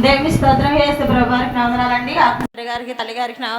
దేవి స్తోత్రం వేస్తే ప్రభువారికి నావందనాలండి ఆత్మరి గారికి తల్లి గారికి నా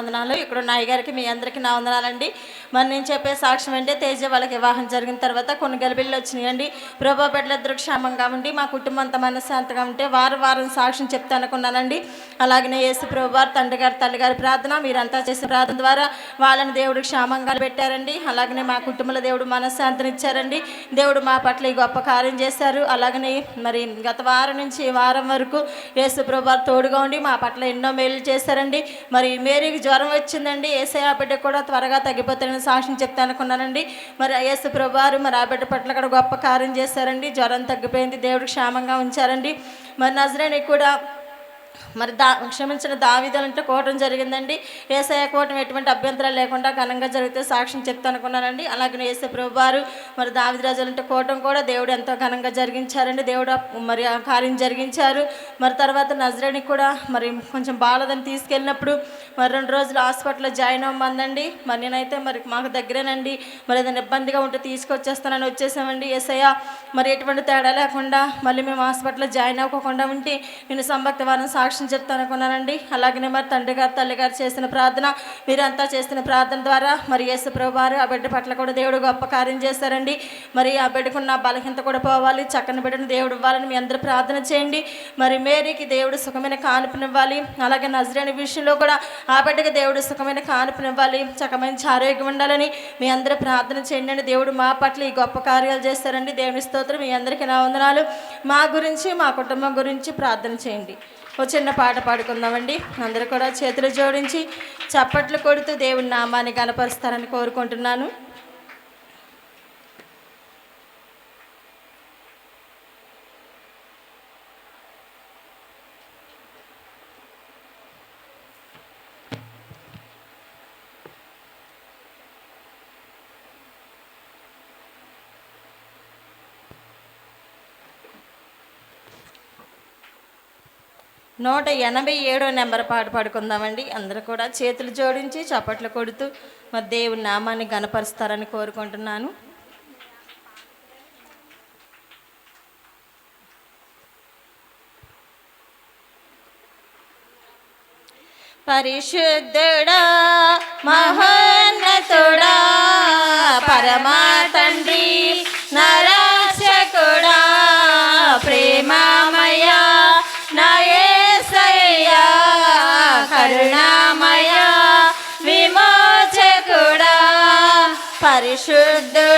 ఇక్కడ నాయ గారికి మీ అందరికీ నావందనాలండి మరి నేను చెప్పే సాక్ష్యం అంటే తేజ వాళ్ళకి వివాహం జరిగిన తర్వాత కొన్ని గలిబిళ్ళు వచ్చినాయండి. ప్రభా బిడ్డలిద్దరు క్షేమంగా ఉండి మా కుటుంబం అంత మనశ్శాంతంగా ఉంటే వారం వారం సాక్ష్యం చెప్తా అనుకున్నానండి. అలాగనే యేసు ప్రభువారు తండ్రి గారు తల్లి గారి ప్రార్థన మీరంతా చేసే ప్రార్థన ద్వారా వాళ్ళని దేవుడు క్షేమంగా పెట్టారండి. అలాగనే మా కుటుంబంలో దేవుడు మనశ్శాంతిని ఇచ్చారండి దేవుడు మా పట్ల ఈ గొప్ప కార్యం చేశారు. అలాగనే మరి గత వారం నుంచి వారం వరకు యేసు ప్రభు తోడుగా ఉండి మా పట్ల ఎన్నో మేలు చేశారండి. మరి మేరీకి జ్వరం వచ్చిందండి. ఏసఐ ఆ బిడ్డ కూడా త్వరగా తగ్గిపోతారని సాక్ష్యం చెప్తానుకున్నానండి మరి యేసు ప్రభువారు మరి ఆ బిడ్డ పట్ల కూడా గొప్ప కార్యం చేశారండి. జ్వరం తగ్గిపోయింది. దేవుడు క్షేమంగా ఉంచారండి. మరి నజరేని కూడా మరి దా క్షమించిన దావిదలంటే కోవటం జరిగిందండి. ఏసయ కోవటం ఎటువంటి అభ్యంతరాలు లేకుండా ఘనంగా జరిగితే సాక్ష్యం చెప్తానుకున్నానండి అలాగే ఏసే ప్రభు వారు మరి దావిదరాజులంటే కోవటం కూడా దేవుడు ఎంతో ఘనంగా జరిగించారండి. దేవుడు మరి ఆ కార్యం జరిగించారు. మరి తర్వాత నజరేనికి కూడా మరి కొంచెం బాలదని తీసుకెళ్ళినప్పుడు మరి రెండు రోజులు హాస్పిటల్లో జాయిన్ అవ్వమందండి. మరి నేనైతే మరి మాకు దగ్గరేనండి. మరి ఏదైనా ఇబ్బందిగా ఉంటే తీసుకొచ్చేస్తానని వచ్చేసామండి. ఏసయ్య మరి ఎటువంటి తేడా లేకుండా మళ్ళీ మేము హాస్పిటల్లో జాయిన్ అవ్వకుండా ఉంటే నేను సంభక్త వారం సాక్ష్యం సాక్ష్యం చెప్తానుకున్నానండి అలాగనే మరి తండ్రి గారు తల్లి గారు చేసిన ప్రార్థన మీరంతా చేసిన ప్రార్థన ద్వారా మరి యేసు వారు ఆ బిడ్డ పట్ల కూడా దేవుడు గొప్ప కార్యం చేశారండి మరి ఆ బిడ్డకున్న బలహీనత కూడా పోవాలి. చక్కని బిడ్డను దేవుడు ఇవ్వాలని మీ అందరూ ప్రార్థన చేయండి. మరి మేరీకి దేవుడు సుఖమైన కానుపునివ్వాలి. అలాగే నజరేని విషయంలో కూడా ఆ బిడ్డకి దేవుడు సుఖమైన కానుపునివ్వాలి. చక్క మంచి ఆరోగ్యం ఉండాలని మీ అందరూ ప్రార్థన చేయండి అండి. దేవుడు మా పట్ల ఈ గొప్ప కార్యాలు చేస్తారండి. దేవుని స్తోత్రం మీ అందరికీ నా వందనాలు. మా గురించి మా కుటుంబం గురించి ప్రార్థన చేయండి. ఓ చిన్న పాట పాడుకుందామండి. అందరూ కూడా చేతులు జోడించి చప్పట్లు కొడుతూ దేవుని నామాన్ని కనపరుస్తారని కోరుకుంటున్నాను. నూట ఎనభై ఏడో నెంబర్ పాట పాడుకుందామండి. అందరూ కూడా చేతులు జోడించి చప్పట్లు కొడుతూ మా దేవుని నామాన్ని గనపరుస్తారని కోరుకుంటున్నాను. పరిశుద్ధుడా మహోన్నతుడా పరమా తండ్రి నా పరిశుద్ధుడా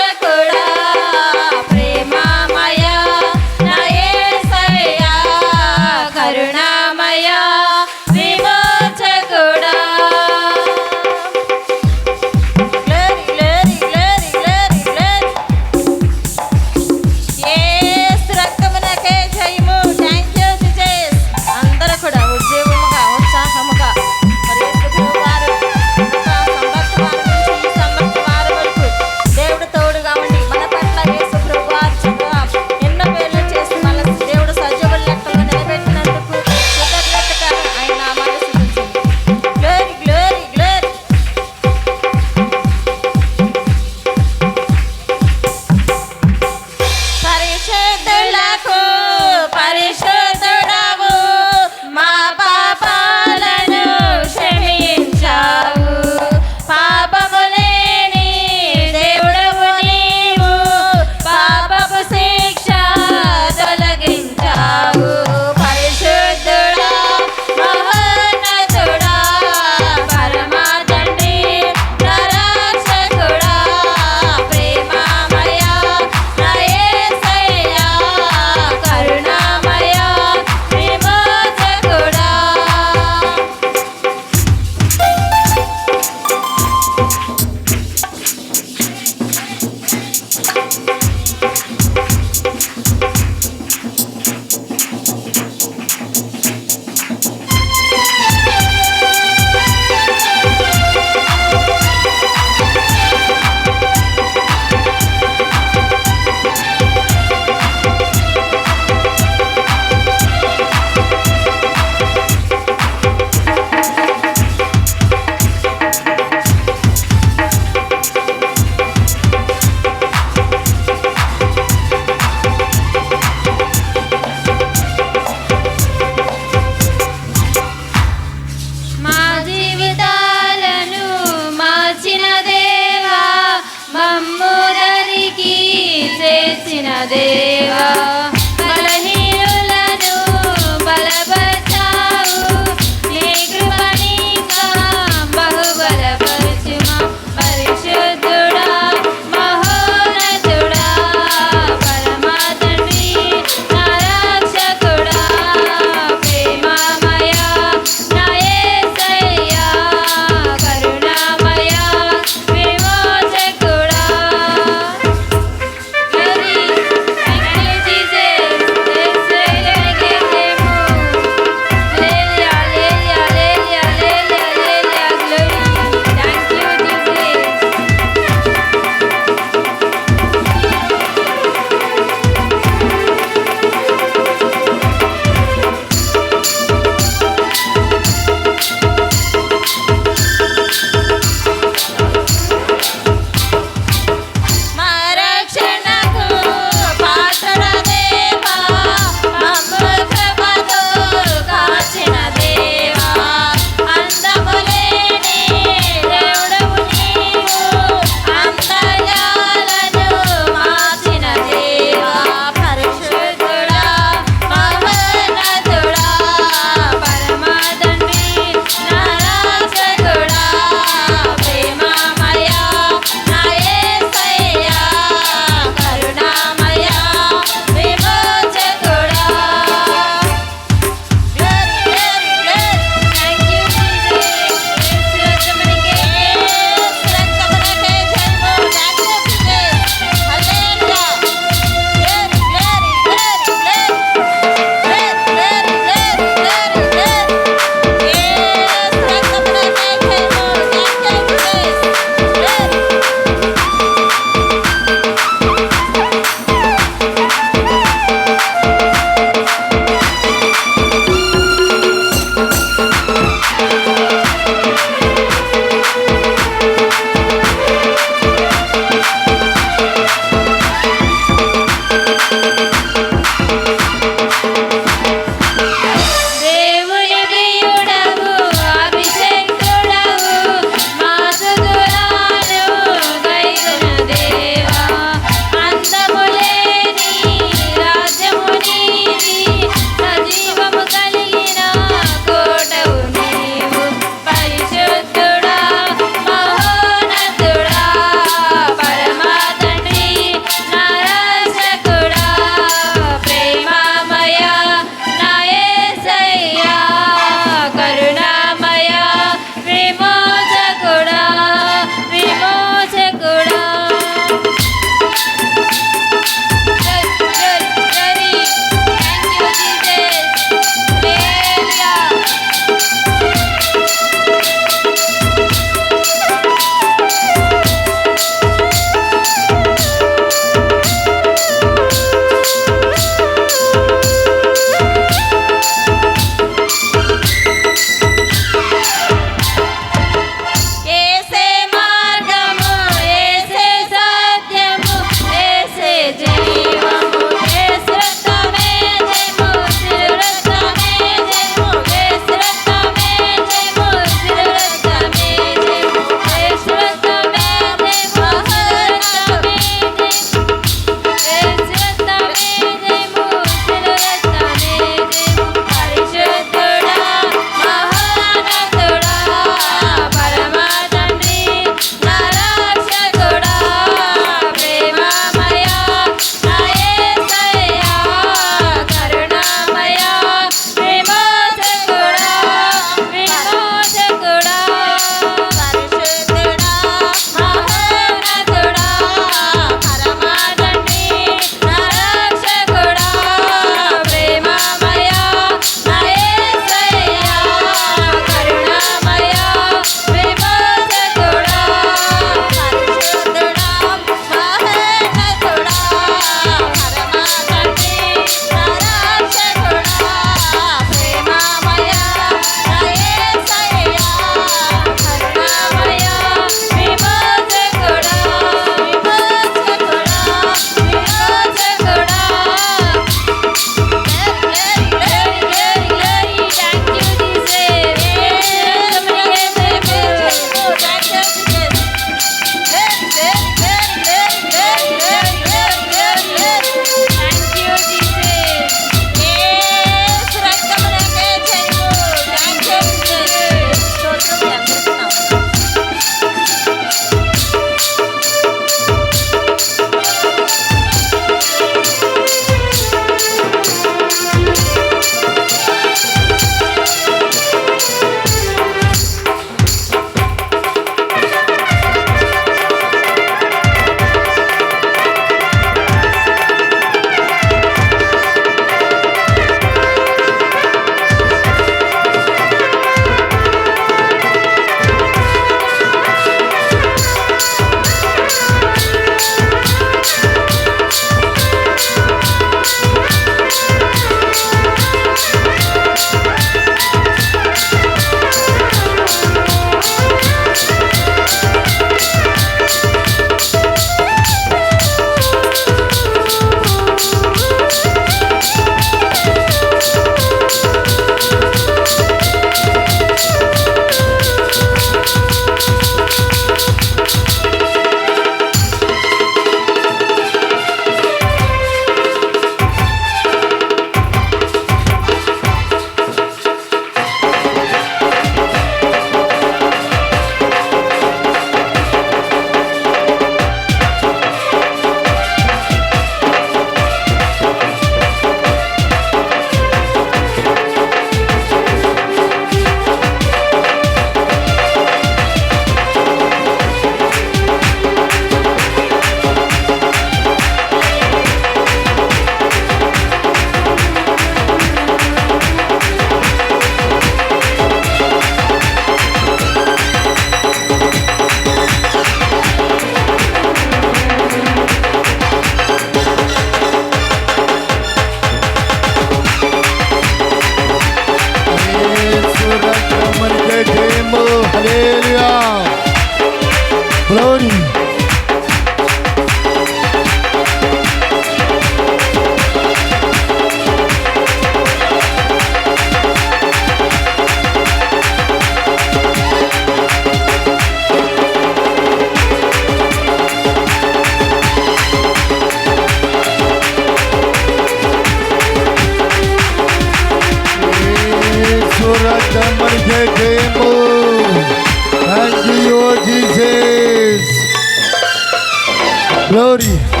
gloria.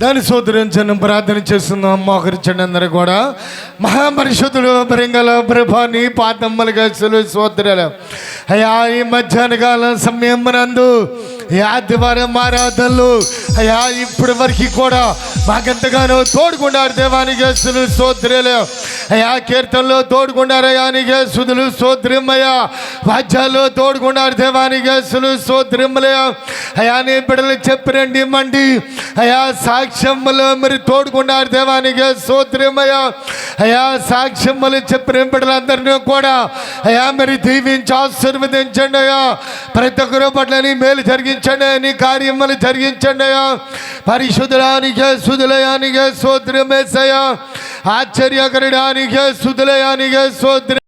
దాని సోదరించను ప్రార్థన చేస్తున్నాం. మోకరించండి అందరూ కూడా. మహాపరిషుద్ధుడు బరింగల ప్రభాని పాదమ్మలుగా సులు సోదరులు. అయ్యా ఈ మధ్యాహ్న కాలం సమయం నందు ఈ ఆదివారం ఆరాధనలు అయ్యా ఇప్పటి వరకు కూడా మాకెంతగానో తోడుకున్నారు దేవానికి సులు సోదరులు అయ్యా కీర్తనలో తోడుకున్నారు అయానికి సుదులు సోదరిమ్మయ్యా వాద్యాల్లో తోడుకున్నారు దేవానికి సులు సోదరిమ్మలయ్యా అయ్యా. నీ బిడ్డలు చెప్పిరండి మండి. అయా సాక్ష్యములు మరి తోడుకున్నారు దేవానికి సోదరిమ్మయ్యా అయా సాక్ష్యములు చెప్పిన బిడ్డలందరినీ కూడా. అయా మరి దీవించి ఆశీర్వదించండి అయ్యా. ప్రతి ఒక్కరు పట్ల నీ మేలు జరిగించండి నీ కార్యములు జరిగించండి అయ్యా పరిశుద్ధులానికే సుధులయానికే సోదరమేసయ్యా ఆశ్చర్యకరుడానికే సుధులయానికే సోదరి